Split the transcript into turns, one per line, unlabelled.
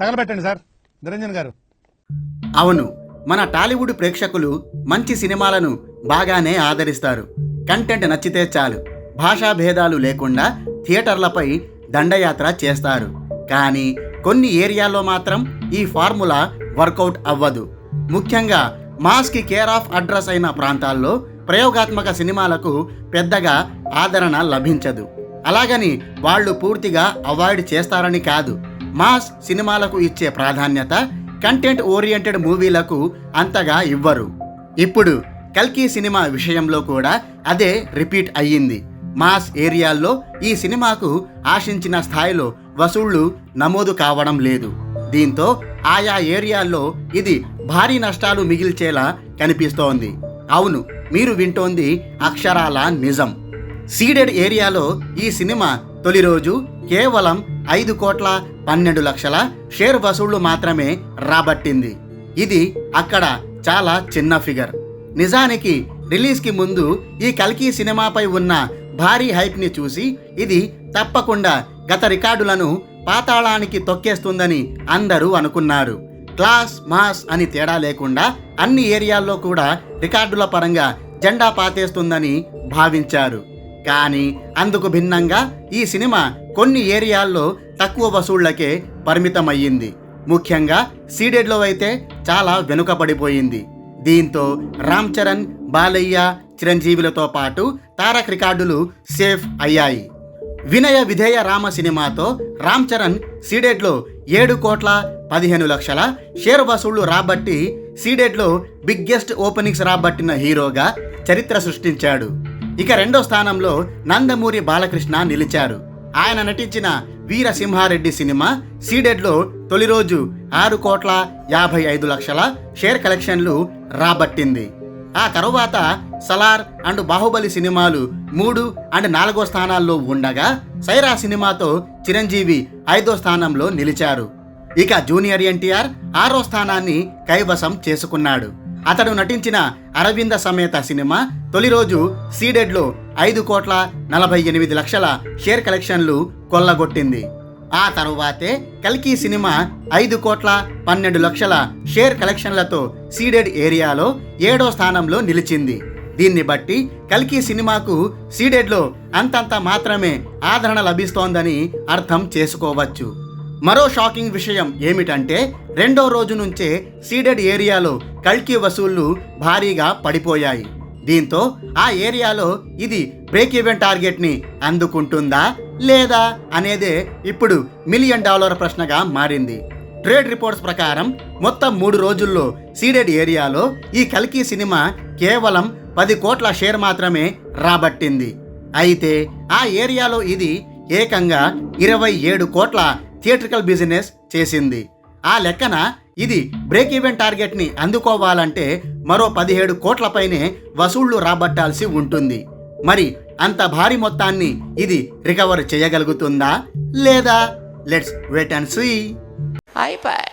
తగలబెట్టండి sir. Niranjan గారు.
అవును మన టాలీవుడ్ ప్రేక్షకులు మంచి సినిమాలను బాగానే ఆదరిస్తారు. కంటెంట్ నచ్చితే చాలు. భాషా భేదాలు లేకుండా థియేటర్లపై దండయాత్ర చేస్తారు. కానీ కొన్ని ఏరియాల్లో మాత్రం ఈ ఫార్ములా వర్కౌట్ అవ్వదు. ముఖ్యంగా మాస్కి కేర్ ఆఫ్ అడ్రస్ అయిన ప్రాంతాల్లో ప్రయోగాత్మక సినిమాలకు పెద్దగా ఆదరణ లభించదు. అలాగని వాళ్ళు పూర్తిగా అవాయిడ్ చేస్తారని కాదు. మాస్ సినిమాలకు ఇచ్చే ప్రాధాన్యత కంటెంట్ ఓరియంటెడ్ మూవీలకు అంతగా ఇవ్వరు. ఇప్పుడు కల్కి సినిమా విషయంలో కూడా అదే రిపీట్ అయ్యింది. మాస్ ఏరియాల్లో ఈ సినిమాకు ఆశించిన స్థాయిలో వసూళ్ళు నమోదు కావడం లేదు. దీంతో ఆయా ఏరియాల్లో ఇది భారీ నష్టాలు మిగిల్చేలా కనిపిస్తోంది. అవును మీరు వింటోంది అక్షరాల నిజం. సీడెడ్ ఏరియాలో ఈ సినిమా తొలి రోజు కేవలం ఐదు కోట్ల పన్నెండు లక్షల షేర్ వసూళ్ళు మాత్రమే రాబట్టింది. ఇది అక్కడ చాలా చిన్న ఫిగర్. నిజానికి రిలీజ్కి ముందు ఈ కల్కి సినిమాపై ఉన్న భారీ హైప్ని చూసి ఇది తప్పకుండా గత రికార్డులను పాతాళానికి తొక్కేస్తుందని అందరూ అనుకున్నారు. క్లాస్ మాస్ అని తేడా లేకుండా అన్ని ఏరియాల్లో కూడా రికార్డుల పరంగా జెండా పాతేస్తుందని భావించారు. కానీ అందుకు భిన్నంగా ఈ సినిమా కొన్ని ఏరియాల్లో తక్కువ వసూళ్ళకే పరిమితమయ్యింది. ముఖ్యంగా సీడెడ్లో అయితే చాలా వెనుకబడిపోయింది. దీంతో రామ్ చరణ్ బాలయ్య చిరంజీవులతో పాటు తారక్ రికార్డులు సేఫ్ అయ్యాయి. వినయ విధేయ రామ సినిమాతో రామ్ చరణ్ సీడెడ్లో ఏడు కోట్ల పదిహేను లక్షల షేర్ వసూళ్ళు రాబట్టి సీడెడ్లో బిగ్గెస్ట్ ఓపెనింగ్స్ రాబట్టిన హీరోగా చరిత్ర సృష్టించాడు. ఇక రెండో స్థానంలో నందమూరి బాలకృష్ణ నిలిచారు. ఆయన నటించిన వీరసింహారెడ్డి సినిమా సీడెడ్లో తొలి రోజు ఆరు కోట్ల యాభై ఐదు లక్షల షేర్ కలెక్షన్లు రాబట్టింది. ఆ తరువాత సలార్ అండ్ బాహుబలి సినిమాలు మూడు అండ్ నాలుగో స్థానాల్లో ఉండగా సైరా సినిమాతో చిరంజీవి ఐదో స్థానంలో నిలిచారు. ఇక జూనియర్ ఎన్టీఆర్ ఆరో స్థానాన్ని కైవసం చేసుకున్నాడు. అతడు నటించిన అరవింద సమేత సినిమా తొలి రోజు సీడెడ్లో ఐదు కోట్ల నలభై ఎనిమిది లక్షల షేర్ కలెక్షన్లు కొల్లగొట్టింది. ఆ తరువాతే కల్కి సినిమా ఐదు కోట్ల పన్నెండు లక్షల షేర్ కలెక్షన్లతో సీడెడ్ ఏరియాలో ఏడో స్థానంలో నిలిచింది. దీన్ని బట్టి కల్కి సినిమాకు సీడెడ్లో అంతంత మాత్రమే ఆదరణ లభిస్తోందని అర్థం చేసుకోవచ్చు. మరో షాకింగ్ విషయం ఏమిటంటే రెండో రోజు నుంచే సీడెడ్ ఏరియాలో కల్కి వసూళ్ళు భారీగా పడిపోయాయి. దీంతో ఆ ఏరియాలో ఇది బ్రేక్ ఈవెన్ టార్గెట్ని అందుకుంటుందా లేదా అనేదే ఇప్పుడు మిలియన్ డాలర్ ప్రశ్నగా మారింది. ట్రేడ్ రిపోర్ట్స్ ప్రకారం మొత్తం మూడు రోజుల్లో సీడెడ్ ఏరియాలో ఈ కల్కి సినిమా కేవలం పది కోట్ల షేర్ మాత్రమే రాబట్టింది. అయితే ఆ ఏరియాలో ఇది ఏకంగా ఇరవై ఏడు కోట్ల థియేట్రికల్ బిజినెస్ చేసింది. ఆ లెక్కన ఇది బ్రేక్ ఈవెన్ టార్గెట్ని అందుకోవాలంటే మరో పదిహేడు కోట్లపైనే వసూళ్ళు రాబట్టాల్సి ఉంటుంది. మరి అంత భారీ మొత్తాన్ని ఇది రికవర్ చేయగలుగుతుందా? లేదా? Let's wait and see.
అయిపోయి